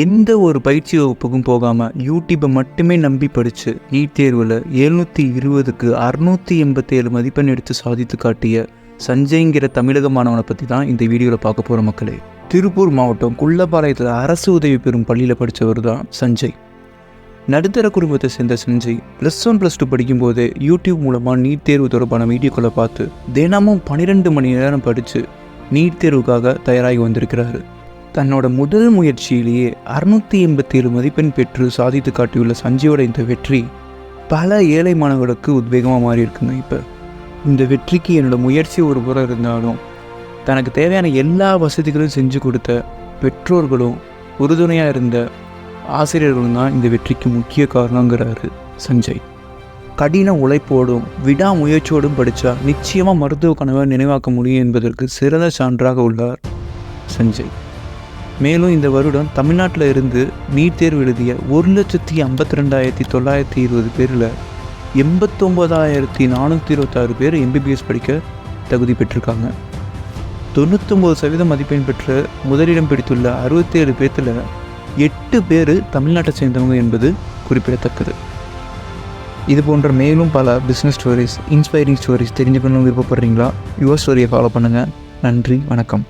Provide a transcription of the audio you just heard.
எந்த ஒரு பயிற்சி வகுப்புக்கும் போகாமல் யூடியூப்பை மட்டுமே நம்பி படித்து நீட் தேர்வில் எழுநூற்றி இருபதுக்கு அறுநூற்றி எண்பத்தேழு மதிப்பெண் எடுத்து சாதித்து காட்டிய சஞ்சய்ங்கிற தமிழக மாணவனை பற்றி தான் இந்த வீடியோவில் பார்க்க போகிற மக்களே. திருப்பூர் மாவட்டம் குள்ளப்பாளையத்தில் அரசு உதவி பெறும் பள்ளியில் படித்தவர் தான் சஞ்சய். நடுத்தர குடும்பத்தை சேர்ந்த Sanjay plus one plus two படிக்கும்போதே யூடியூப் மூலமாக நீட் தேர்வு தொடர்பான வீடியோக்களை பார்த்து தினமும் பன்னிரெண்டு மணி நேரம் படித்து நீட் தேர்வுக்காக தயாராகி வந்திருக்கிறாரு. தன்னோட முதல் முயற்சியிலேயே அறுநூற்றி எண்பத்தேழு மதிப்பெண் பெற்று சாதித்து காட்டியுள்ள சஞ்சயோட இந்த வெற்றி பல ஏழை மாணவர்களுக்கு உத்வேகமாக மாறி இருக்குங்க இப்போ. இந்த வெற்றிக்கு என்னோட முயற்சி ஒரு புறம் இருந்தாலும் தனக்கு தேவையான எல்லா வசதிகளும் செஞ்சு கொடுத்த பெற்றோர்களும் உறுதுணையாக இருந்த ஆசிரியர்களும் தான் இந்த வெற்றிக்கு முக்கிய காரணங்கிறாரு சஞ்சய். கடின உழைப்போடும் விடாமுயற்சியோடும் படித்தா நிச்சயமாக மருத்துவ கனவை நினைவாக்க முடியும் என்பதற்கு சிறந்த சான்றாக உள்ளார் சஞ்சய். மேலும் இந்த வருடம் தமிழ்நாட்டில் இருந்து நீட் தேர்வு எழுதிய ஒரு லட்சத்தி ஐம்பத்தி ரெண்டாயிரத்தி தொள்ளாயிரத்தி இருபது பேரில் எண்பத்தொம்போதாயிரத்தி நானூற்றி இருபத்தாறு பேர் எம்பிபிஎஸ் படிக்க தகுதி பெற்றிருக்காங்க. தொண்ணூத்தொம்பது சதவீதம் மதிப்பெண் பெற்ற முதலிடம் பிடித்துள்ள அறுபத்தேழு பேர்த்தில் எட்டு பேர் தமிழ்நாட்டை சேர்ந்தவங்க என்பது குறிப்பிடத்தக்கது. இது போன்ற மேலும் பல பிஸ்னஸ் ஸ்டோரிஸ் இன்ஸ்பைரிங் ஸ்டோரிஸ் தெரிஞ்சுக்கணும்னு விருப்பப்படுறீங்களா? யுவர் ஸ்டோரியை ஃபாலோ பண்ணுங்கள் நன்றி வணக்கம்.